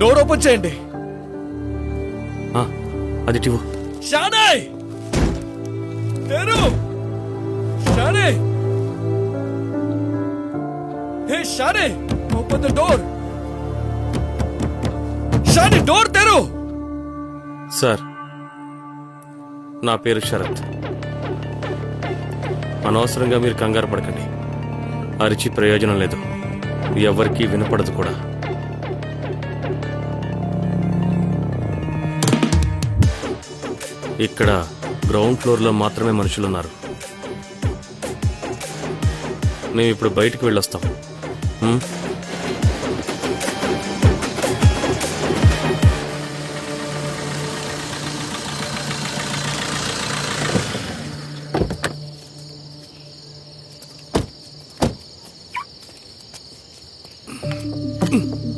Door open చేయండి. ఆ, అది టివు షానే తెరు! Shane hey Shane open the door. Shane door తెరు! సార్ నా పేరు శరత్. అనవసరంగా మీరు కంగారు పడకండి. అరిచి ప్రయోజనం లేదు. ఎవరికీ వినపడదు కూడా. ఇక్కడ గ్రౌండ్ ఫ్లోర్లో మాత్రమే మనుషులు ఉన్నారు మేము ఇప్పుడు బయటికి వెళ్ళొస్తాం Mm-hmm.